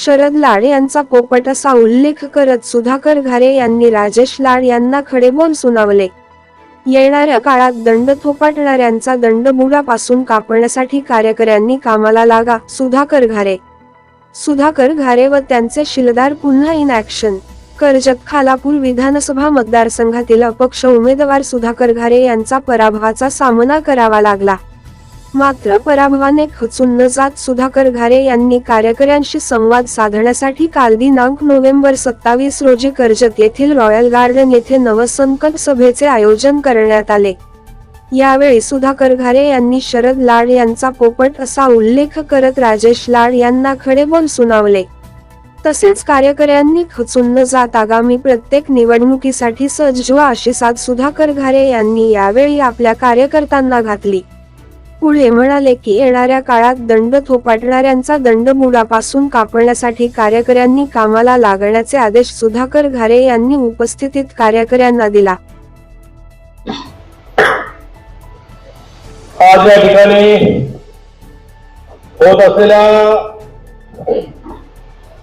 शरद लाड यांचा पोपट असा उल्लेख करत सुधाकर घारे यांनी राजेश लाड यांना खडेबोल सुनावले. येणाऱ्या काळात दंड थोपाटणाऱ्यांचा दंड मुळापासून कापण्यासाठी कार्यकऱ्यांनी कामाला लागा सुधाकर घारे. सुधाकर घारे व त्यांचे शिलदार पुन्हा इन ऍक्शन कर्जत खालापूर विधानसभा मतदारसंघातील अपक्ष उमेदवार सुधाकर घारे यांचा पराभवाचा सामना करावा लागला. मात्र पराभवाने खचून न जात सुधाकर घारे यांनी कार्यकर्यांशी संवाद साधण्यासाठी काल दिनांक नोव्हेंबर सत्तावीस रोजी कर्जत येथील रॉयल गार्डन येथे नवसंकल्प सभेचे आयोजन करण्यात आले. यावेळी सुधाकर घारे यांनी शरद लाड यांचा पोपट असा उल्लेख करत राजेश लाड यांना खडे बोल सुनावले. तसेच कार्यकर्यांनी खचून न जात आगामी प्रत्येक निवडणुकीसाठी सज्ज अशी साथ सुधाकर घारे यांनी यावेळी आपल्या कार्यकर्त्यांना घातली. पुढे म्हणाले की येणाऱ्या काळात दंड थोपाटणाऱ्यांचा दंड मुळापासून कापण्यासाठी कार्यकऱ्यांनी कामाला लागण्याचे आदेश सुधाकर घारे यांनी उपस्थितीत कार्यकऱ्यांना दिला. आज या ठिकाणी होत असलेल्या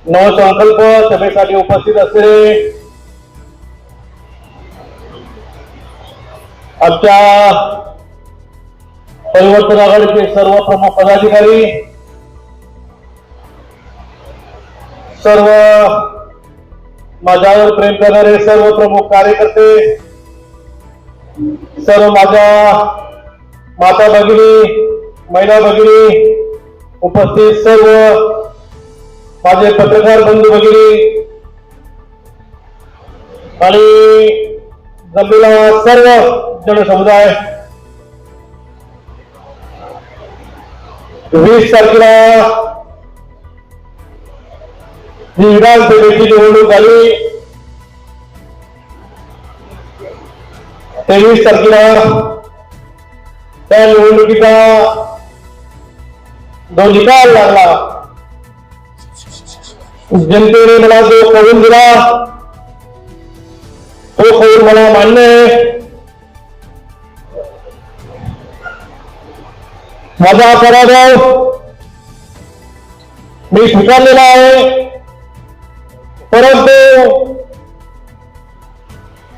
नवसंकल्प सभेसाठी उपस्थित असलेले आजच्या परिवर्तन आघाडीचे सर्व प्रमुख पदाधिकारी सर्व माझ्यावर प्रेम करणारे सर्व प्रमुख कार्यकर्ते सर्व माझ्या माता भगिनी महिला भगिनी उपस्थित सर्व माझे पत्रकार बंधू भगिनी आणि जमलेला सर्व जनसमुदाय वीस तारखेला जी विधानसभेची निवडणूक झाली तेवीस तारखेला त्या निवडणुकीचा जो निकाल लागला जनतेने मला जो कळून दिला तो कळून मला मान्य आहे माझा हा पराभव मी स्वीकारलेला आहे. परंतु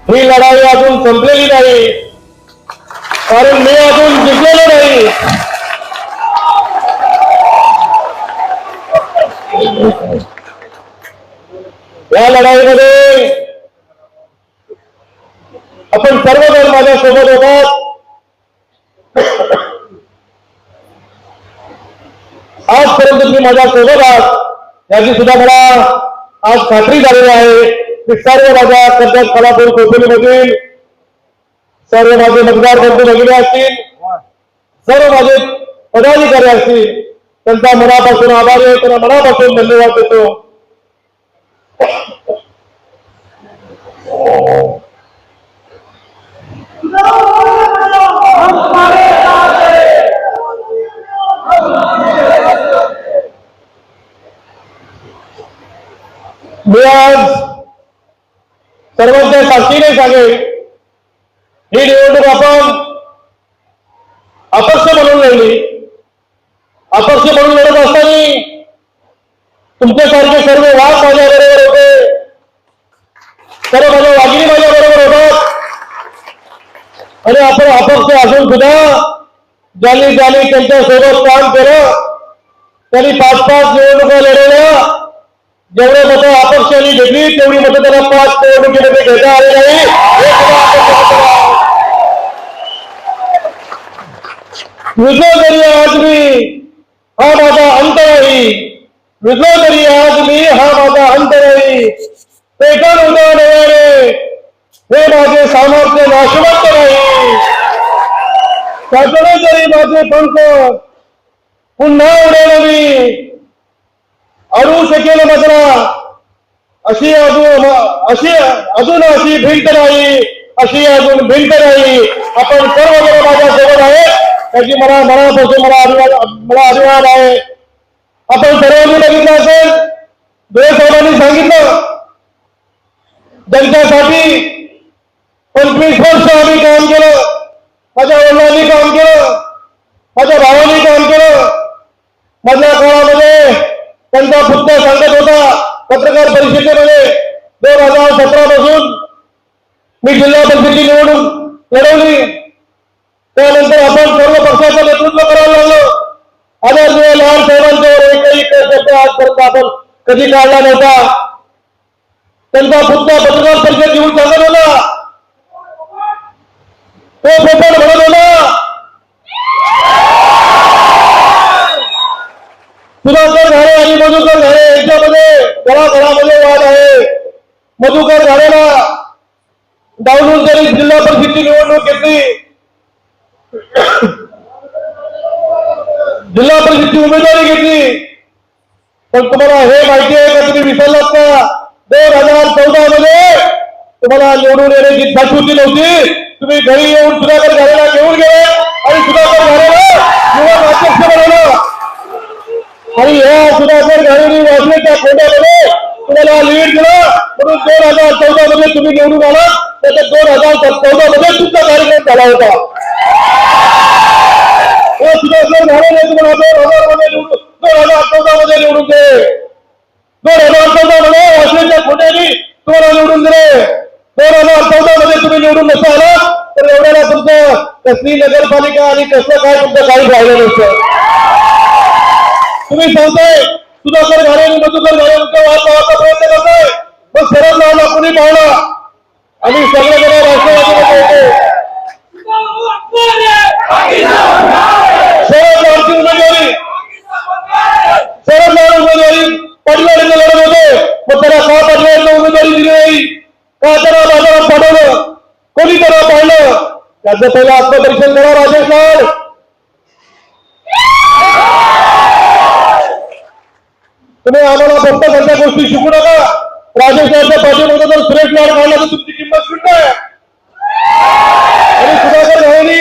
ही लढाई अजून संपलेली नाही. कारण मी अजून जिंकलेलो नाही. या लढाईमध्ये आपण सर्वजण माझ्या सोबत होतात आजपर्यंत तुम्ही माझ्या सोबत आहात याची सुद्धा मला आज खात्री झालेली आहे की सर्व माझ्या कर्जत कलापूर कोथोलीमधील सर्व माझे मतदार बंधू भगिनी असतील सर्व माझे पदाधिकारी असतील त्यांचा मनापासून आभार आहे. त्यांना मनापासून धन्यवाद देतो. मी आज सर्वांच्या साक्षीने सांगेल ही निवडणूक आपण अपक्ष म्हणून लढली. अपक्ष म्हणून लढत असताना तुमच्यासारखे सर्व वाद माझ्या बरोबर होते. सर्व माझ्या वाघिणी माझ्या बरोबर होतात. आणि आपण अपक्ष असून सुद्धा ज्यांनी ज्यांनी त्यांच्यासोबत काम केलं त्यांनी पाच पाच निवडणुका लढवल्या. जेवढे मतं अपक्षांनी घेतली तेवढी मतं त्याला पाच निवडणुकीमध्ये घेता आले नाही. हे विजय तरी आज मी हा माझा अंत नाही विजय तरी आज मी हा माझा अंत नाही पेटन उद्या नव्याने हे माझे सामर्थ्य नाशवंत नाही. त्याकडे तरी माझे पंख पुन्हा उडेल मी अडवू शकेल मात्र अशी अजून अशी अजून अशी भिंत नाही. अशी अजून भिंत नाही. आपण सर्वजण माझ्या सोबत आहे त्याची मला मनापासून मला अभिमान मला अभिमान आहे. आपण सर्वांनी बघितलं असेल. दोन साहेबांनी सांगितलं. जनतेसाठी पंचवीस वर्ष आम्ही काम केलं. माझ्या वडिलांनी काम केलं. माझ्या भावांनी काम केलं. मधल्या काळामध्ये त्यांचा पुत्र सांगत होता पत्रकार परिषदेमध्ये दोन हजार सतरा पासून मी जिल्हा परिषदेची निवडणूक लढवली. त्यानंतर आपण सर्व पक्षाचं नेतृत्व करायला लागलो. आदरणीय लहान साहेबांच्यावर एकही शब्द आजपर्यंत आपण कधी काढला नव्हता. त्यांचा पुत्र पत्रकार परिषद घेऊन सांगत होता. तो पेपर म्हणत होता सुधाकर घारे आणि मधुकर झाले यांच्यामध्ये घराघरामध्ये वाद आहे. मधुकर घारेला डावलून जरी जिल्हा परिषदची निवडणूक घेतली जिल्हा परिषदची उमेदवारी घेतली पण तुम्हाला हे माहिती आहे का तुम्ही विसरलात का? दोन हजार चौदा मध्ये तुम्हाला निवडून येण्याची साठवती नव्हती. तुम्ही घरी येऊन सुधाकर घालेला घेऊन गेले आणि सुधाकर घालेला युवा अध्यक्ष बनवलं आणि या सुधाकर घालेली वाजण्याच्या खोट्यामध्ये तुम्हाला लीड दिलं म्हणून दोन हजार चौदा मध्ये तुम्ही निवडून आला त्याच्यात दोन हजार चौदा मध्ये तुमचा कार्यक्रम झाला होता. हे सुधाकर घालेले तुम्हाला दोन हजारमध्ये निवडून दोन हजार चौदा मध्ये निवडून दोन हजार चौदा मध्ये खोट्याने तुम्हाला निवडून दिले. दोन हजार चौदा मध्ये तुम्ही निवडून नसता आला तर एवढ्याला तुमचं कसली नगरपालिका आणि कसलं काय तुमचं काही राहिलं नसतं. तुम्ही सांगताय सुधाकर घाले मधुकर घाले वाचा वाचा प्रयत्न करताय. मग सरळ तुम्ही कुणी पाहला आणि सगळेजण राष्ट्रवादीमध्ये होते. शरद लावची उमेदवारी. शरद लावून उमेदवारी. पडल्याने लढत होते. मग त्याला का पडल्याने उमेदवारी दिली नाही? का त्याला बाजारात पाठवलं? कोणी त्याला पाहिलं? त्याचं पहिलं आत्मपरीक्षण करा राजेश लाड. तुम्ही आम्हाला फक्त त्यांच्या गोष्टी शिकू नका. राजेश लाडच्या पाठीमध्ये जर सुरेश लाड काढला तर तुमची किंमत शून्य आणि सुधाकर घालेली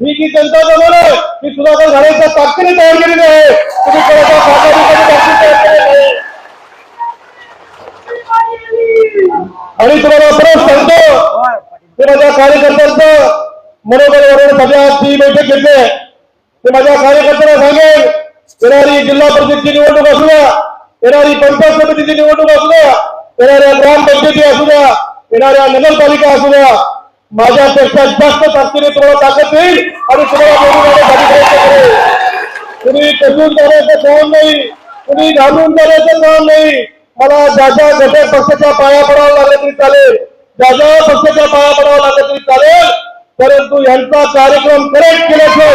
ही जी जनता जमवलं आहे सुधाकर घालेच्या ताकदीने तयार केलेली आहे. तुम्ही कोणाच्या सहकार्यासाठी आणि तुम्हाला परत सांगतो ते माझ्या कार्यकर्त्यांचं मनोबल वरून सगळ्या ती बैठक घेतली ते माझ्या कार्यकर्त्यांना सांगेल येणारी जिल्हा परिषदची निवडणूक असू द्या येणारी पंचायत समितीची निवडणूक असू द्या येणाऱ्या ग्रामपंचायती असू द्या येणाऱ्या नगरपालिका असू द्या माझ्यापेक्षा जास्त ताकदीने तुम्हाला ताकद देईल आणि तुम्हाला कुणी कसून जाण्याचं काम नाही कुणी घालून जाण्याचं काम नाही. मला ज्या ज्या घटक पक्षाच्या पाया पडावं लागलं तरी चालेल. ज्या ज्या पक्षाच्या पाया पडावं लागलं तरी चालेल. परंतु यांचा कार्यक्रम करेक्ट केल्याचं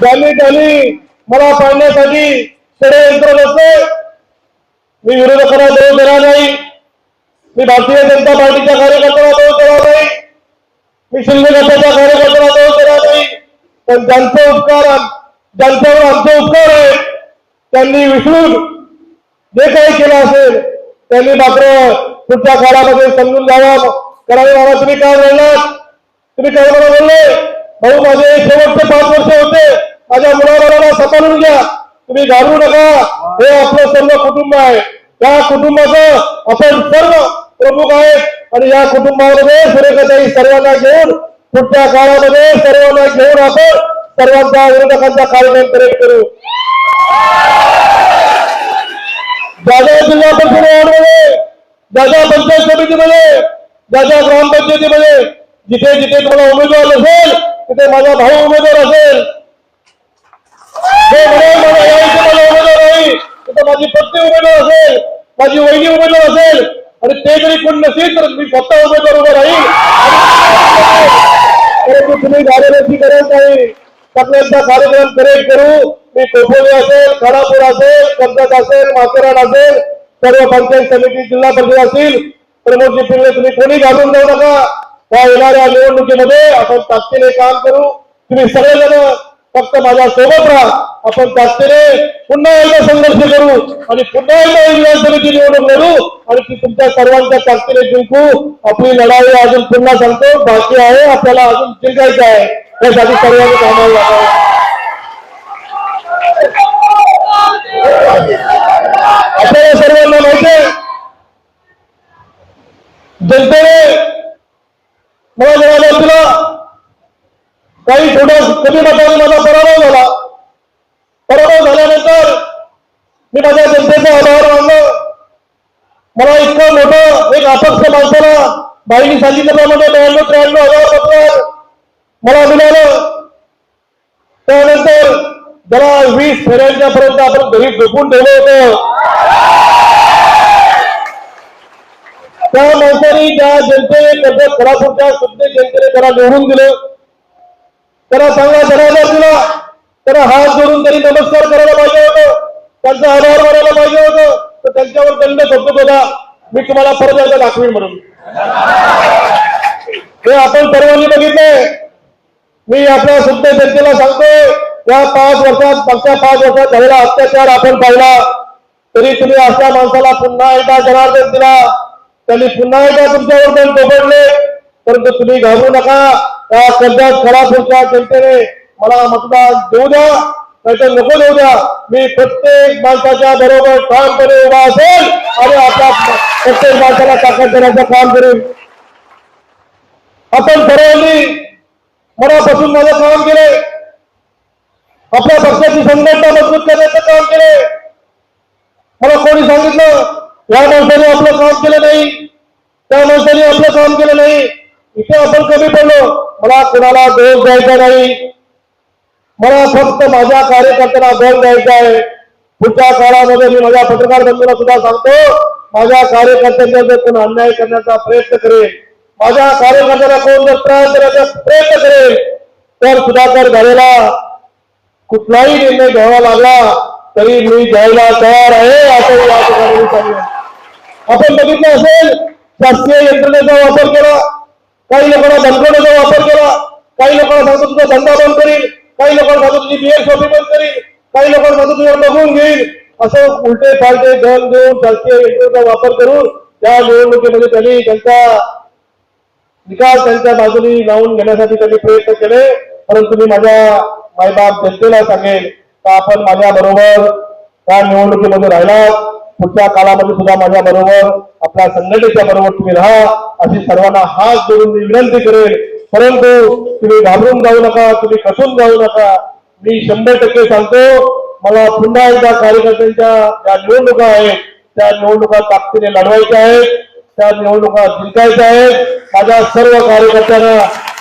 ज्यांनी त्यांनी मला पाहण्यासाठी षडयंत्र नसते मी विरोधकांना जवळ देणार नाही. मी भारतीय जनता पार्टीच्या कार्यकर्त्यांना जवळ देणार नाही. मी शिंदे गटाच्या कार्यकर्त्यांना दोष देणार नाही. पण ज्यांचे उपकार ज्यांच्यावर आमचे उपकार आहे त्यांनी विसरून जे काही केलं असेल त्यांनी मात्र पुढच्या काळामध्ये समजून घ्यावा. करावे बाबा तुम्ही काय बोलणार तुम्ही काय मला बोलले भाऊ माझे शेवटचे पाच वर्ष होते. माझ्या मुलाबाळाला सांभाळून घ्या. तुम्ही घालू नका. हे आपलं सर्व कुटुंब आहे. या कुटुंबाचं आपण सर्व प्रमुख आहेत. आणि या कुटुंबामध्ये सुरेखाताई सर्वांना घेऊन पुढच्या काळामध्ये सर्वांना घेऊन आपण सर्वांचा विरोधकांचा कार्यक्रम करेक्ट करू. जागा जिल्हा परिषद वॉर्डमध्ये जागा पंचायत समितीमध्ये जागा ग्रामपंचायतीमध्ये जिथे जिथे तुम्हाला उमेदवार नसेल तिथे माझा भाऊ उमेदवार असेल जे म्हणेल मला या इथे मला उमेदवार नाही तिथे माझी पत्नी उमेदवार असेल माझी वहिनी उमेदवार असेल आणि ते जरी कोण नसेल तर मी स्वतः उमेदवार उभा राहील परंतु तुम्ही गाड्याची गरज नाही सगळ्यांचा कार्यक्रम करेक्ट करू मी कोपोली असेल खडापूर असेल कर्जत असेल माथेरान असेल सर्व पंचायत समिती जिल्हा परिषद असतील प्रमोदजी पिल्ले तुम्ही कोणी घालून जाऊ नका त्या येणाऱ्या निवडणुकीमध्ये आपण ताकदीने काम करू तुम्ही सगळेजण फक्त माझ्या सोबत राहा. आपण ताकदीने पुन्हा एकदा संघर्ष करू आणि पुन्हा एकदा विधानसभेची निवडणूक लढू आणि ती तुमच्या सर्वांच्या ताकदीने जिंकू. आपली लढाई अजून पुन्हा सांगतो बाकी आहे आपल्याला अजून जिंकायचं आहे. त्यासाठी सर्वांनी कामाला लागावं. आपल्याला सर्वांना माहिती जनतेने मला जणाला तुला. काही थोडं कमी मतांना माझा पराभव झाला मी माझ्या जनतेचा आभार मानलं. मला इतकं मोठं एक अपक्ष माणसाला बाईने सांगितल्याप्रमाणे ब्याण्णव त्र्याण्णव हजार पत्र मला मिळालं. त्यानंतर जरा वीस फेऱ्यांच्या पर्यंत आपण घरी झोपून ठेवलं होतं. त्या माणसाने त्या जनतेने कर्ज खरा सुद्धा शुद्ध जनतेने त्याला निवडून दिलं. त्याला चांगला जनाधार दिला त्याला हात जोडून तरी नमस्कार करायला पाहिजे होतं. त्यांचा आधार मानायला पाहिजे होतं. तर त्यांच्यावर दंड झोपत होता. मी तुम्हाला परत एकदा दाखवीन म्हणून. हे आपण परवानगी बघितले मी आपल्या शुद्ध जनतेला सांगतो या पाच वर्षात मागच्या पाच वर्षात झालेला अत्याचार आपण पाहिला. तरी तुम्ही अशा माणसाला पुन्हा एकदा जनार्दन दिला. त्यांनी पुन्हा एकदा तुमच्यावर दंड कोपडले परंतु तुम्ही घाबरू नका. या कर्जात खरापूरच्या जनतेने मला मतदान देऊ द्या. नाहीतर नको देऊ द्या. मी प्रत्येक माणसाच्या बरोबर ठामपणे उभा असेल आणि आपल्या प्रत्येक माणसाला ताकद देण्याचं काम करेन. आपण ठरवली मनापासून माझं काम केले. आपल्या पक्षाची संघटना मजबूत करण्याचं काम केले. मला कोणी सांगितलं या माणसाने आपलं काम केलं नाही. त्या माणसाने आपलं काम केलं नाही. इथे आपण कमी पडलो. मला कोणाला दोष द्यायचा नाही. मला फक्त माझ्या कार्यकर्त्यांना बळ द्यायचा आहे. पुढच्या काळामध्ये मी माझ्या पत्रकार बंधूला सुद्धा सांगतो माझ्या कार्यकर्त्यांच्या जर कोण अन्याय करण्याचा प्रयत्न करेल माझ्या कार्यकर्त्याला कोण जर त्रास देण्याचा प्रयत्न करेल तर सुधाकर झालेला कुठलाही निर्णय घ्यावा लागला तरी मी घ्यायला तयार आहे असं या ठिकाणी आपण बघितलं असेल शासकीय यंत्रणेचा वापर केला काही लोकांना धनकोण्याचा वापर केला काही लोकांना सांगतो तुझा धंदा बंद करील काही लोकांना सांगतो तुझी बिअर सोपी बंद करील काही लोकांना सांगतो तुझ्यावर बघून घेईल असं उलटे फालटे धन देऊन शासकीय यंत्रणेचा वापर करून त्या निवडणुकीमध्ये त्यांनी त्यांचा निकाल त्यांच्या बाजूने लावून घेण्यासाठी त्यांनी प्रयत्न केले. परंतु मी माझ्या मायबाप जनतेला सांगेल का आपण माझ्या बरोबर त्या निवडणुकीमध्ये राहिला पुढच्या काळामध्ये सुद्धा माझ्या बरोबर आपल्या संघटनेच्या बरोबर तुम्ही राहा. अशी सर्वांना हात जोडून मी विनंती करेल परंतु तुम्ही घाबरून जाऊ नका तुम्ही खसून जाऊ नका. मी शंभर टक्के सांगतो मला पुन्हा एकदा कार्यकर्त्यांच्या ज्या निवडणुका आहेत त्या निवडणुका ताकदीने लढवायच्या आहेत त्या निवडणुका जिंकायच्या आहेत. माझ्या सर्व कार्यकर्त्यांना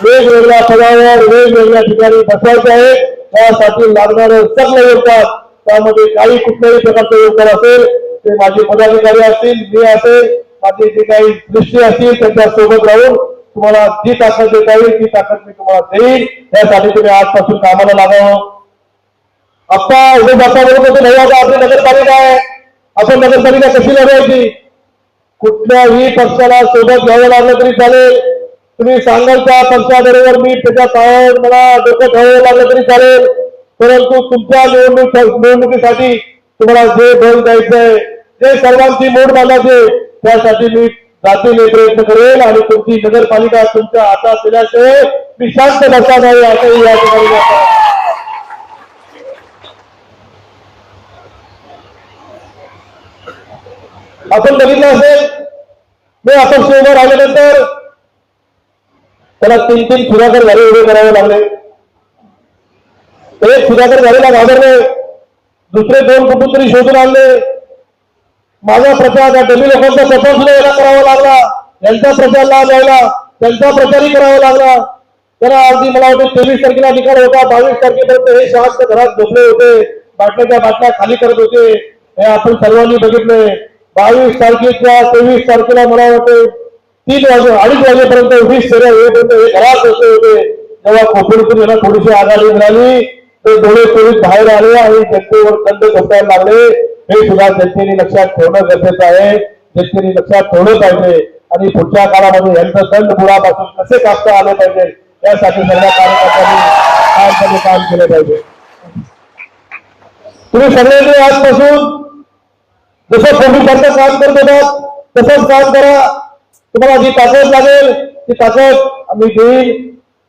वेगवेगळ्या पदावर वेगवेगळ्या ठिकाणी बसवायचं आहे. त्यासाठी लागणारे सगळं योगदान त्यामध्ये काही कुठल्याही प्रकारचं योगदान असेल ते माझे पदाधिकारी असतील मी असेल माझे जे काही दृष्टी असतील त्यांच्यासोबत राहून तुम्हाला जी ताकद देता येईल ती ताकद मी तुम्हाला देईल त्यासाठी तुम्ही आजपासून कामाला लागावं आता उभे जाता बरोबर होते नाही आता आपली नगरपालिका आहे. आपण नगरपालिका कशी लढवायची? कुठल्याही पक्षाला सोबत घ्यावं लागलं तरी चालेल. तुम्ही सांगाल त्या पक्षाबरोबर मी त्याच्या पायावर मला डोकं घ्यावं लागलं तरी चालेल. परंतु तुमच्या निवडणूक निवडणुकीसाठी तुम्हाला जे बळ द्यायचंय जे सर्वांची मोड बांधायचे त्यासाठी मी जातीने प्रयत्न करेल आणि तुमची नगरपालिका तुमच्या हातात दिल्याशिवाय मी शांत बसणार नाही, असंही या ठिकाणी. आपण बघितलं असेल, मी उभं राहिल्यानंतर त्याला तीन तीन सुधाकर घरे उभे करावे लागले एक सुधाकर घरेला घाबरले, दुसरे दोन कुटुंबरी शोधून आणले माझा प्रचार त्या डमी लोकांचा प्रचार सुद्धा याला करावा लागला. यांचा प्रचार लाभ यायला त्यांचा प्रचारही करावा लागला. त्याला अगदी मला वाटतं तेवीस तारखेला निकाल होता बावीस तारखेपर्यंत हे शांत घरात झोपले होते बाटल्याच्या बाटल्या खाली करत होते. हे आपण सर्वांनी बघितले. बावीस तारखेच्या तेवीस तारखेला मला वाटते तीन वाजे अडीच वाजेपर्यंत वीस फेऱ्या येईपर्यंत हे घरात बसले होते. जेव्हा कोकणीतून यांना थोडीशी आघाडी मिळाली. ते डोळे चोवीस बाहेर आले आणि जनतेवर दंड झोपायला लागले. हे सुद्धा जनतेने लक्षात ठेवणं गरजेचं आहे. जनतेने लक्षात ठेवलं पाहिजे. आणि पुढच्या काळामध्ये यांचं दंड बुडापासून कसे कापता आले पाहिजे यासाठी सगळ्या कार्यकर्त्यांनी काम केलं पाहिजे. तुम्ही सगळ्यांनी आजपासून जसं पोलिसांचं काम करत होतात तसंच काम करा. तुम्हाला जी ताकद लागेल ती ताकद आम्ही देईल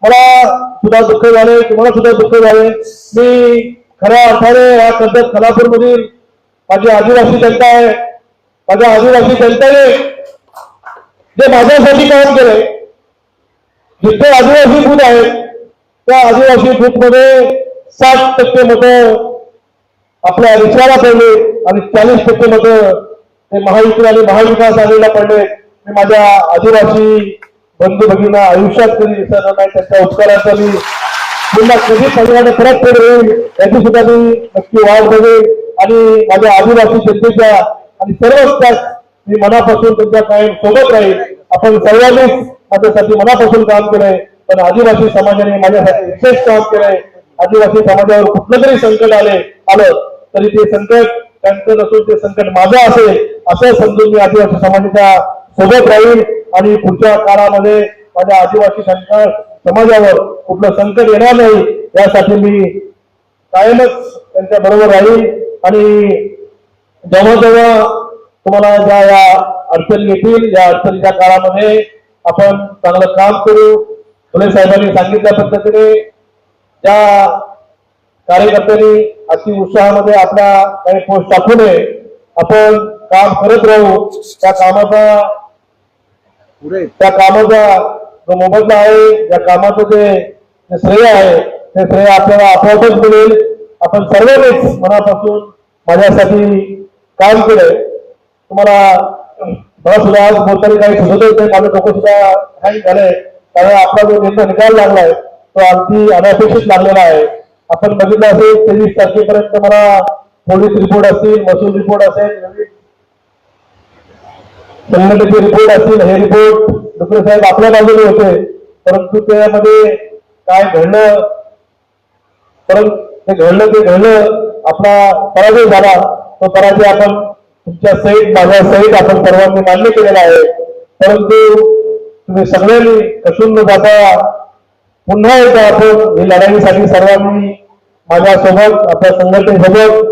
मला सुद्धा दुःख झाले तुम्हाला सुद्धा दुःख झाले. मी खऱ्या अर्थाने या कर्जत खलापूर मधील माझी आदिवासी जनता आहे. माझ्या आदिवासी जनतेने जे माझ्यासाठी काम केलंय जिथे आदिवासी बूथ आहेत त्या आदिवासी बूथमध्ये साठ टक्के मतं आपल्या रिक्षाला पडले आणि चाळीस टक्के मत ते महायुती आणि महाविकास आलेला पडले. मी माझ्या आदिवासी बंधू भगिना आयुष्यात कधी विसरणार नाही त्यांच्या उपकाराचा मी पुन्हा कधी परिवार परत फेड होईल याची सुद्धा मी नक्की वाट बघेल आणि माझ्या आदिवासी शेतीच्या आणि सर्वच मी मनापासून तुमच्या कायम सोबत राहील. आपण सर्वांनीच माझ्यासाठी मनापासून काम केलंय. पण आदिवासी समाजाने माझ्यासाठी विशेष काम केलंय. आदिवासी समाजावर कुठलं तरी संकट आले आलं तरी ते संकट त्यांचं नसून ते संकट माझं असेल असं समजून मी आदिवासी समाजाच्या सोबत राहील. आणि पुढच्या काळामध्ये माझ्या आदिवासी संकट समाजावर कुठलं संकट येणार नाही यासाठी मी कायमच त्यांच्या बरोबर राहील. आणि जेव्हा जेव्हा तुम्हाला ज्या या अडचणी येतील या अडचणीच्या काळामध्ये आपण चांगलं काम करू. फुले साहेबांनी सांगितल्या पद्धतीने ज्या कार्यकर्त्यांनी अति उत्साहामध्ये आपल्या काही पोस्ट टाकू नये. आपण काम करत राहू. त्या कामाचा त्या कामाचा जो मोबदला आहे या कामाचं जे श्रेय आहे ते श्रेय आपल्याला आपोआपच मिळेल. आपण सर्वांनीच मनापासून माझ्यासाठी काम केलंय. तुम्हाला मला सुद्धा आज बोलताना काही सुचत होते माझं डोकं सुद्धा हँग झालंय. कारण आपला जो निर्णय निकाल लागलाय तो अगदी अनपेक्षित लागलेला आहे. आपण बघितलं असेल तेवीस तारखेपर्यंत मला पोलीस रिपोर्ट असतील महसूल रिपोर्ट असेल संघटनेचे रिपोर्ट असतील हे रिपोर्ट डॉक्टर साहेब आपल्या बाजूने होते. परंतु त्यामध्ये काय घडलं परंतु ते घडलं ते घडलं आपला पराजय झाला. तो पराजय आपण तुमच्या सहित माझ्या सहित आपण सर्वांनी मान्य केलेला आहे. परंतु तुम्ही सगळ्यांनी कसून न जाता पुन्हा एकदा आपण ही लढाईसाठी सर्वांनी माझ्यासोबत आपल्या संघटनेसोबत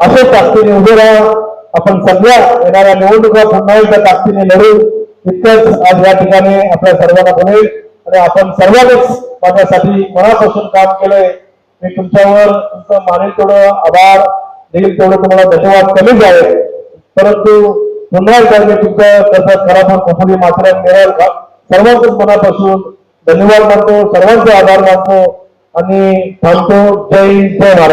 अशा ताकदीने उभे राहा. आपण सगळ्या येणाऱ्या निवडणुका पुन्हा एकदा ताकदीने लढू. इतकंच आज या ठिकाणी आपल्या सर्वांना बोलेल. आणि आपण सर्वांनीच माझ्यासाठी मनापासून काम केलंय. मी तुमच्यावर तुमचं मानेल तेवढं आभार देईल तेवढं तुम्हाला धन्यवाद कमीच आहे. परंतु पुन्हा एकदा मी तुमचं कसं खराब कपुली मात्र मिळेल का? सर्वांच मनापासून धन्यवाद मानतो सर्वांचे आभार मानतो आणि थांबतो. जय जय महाराष्ट्र.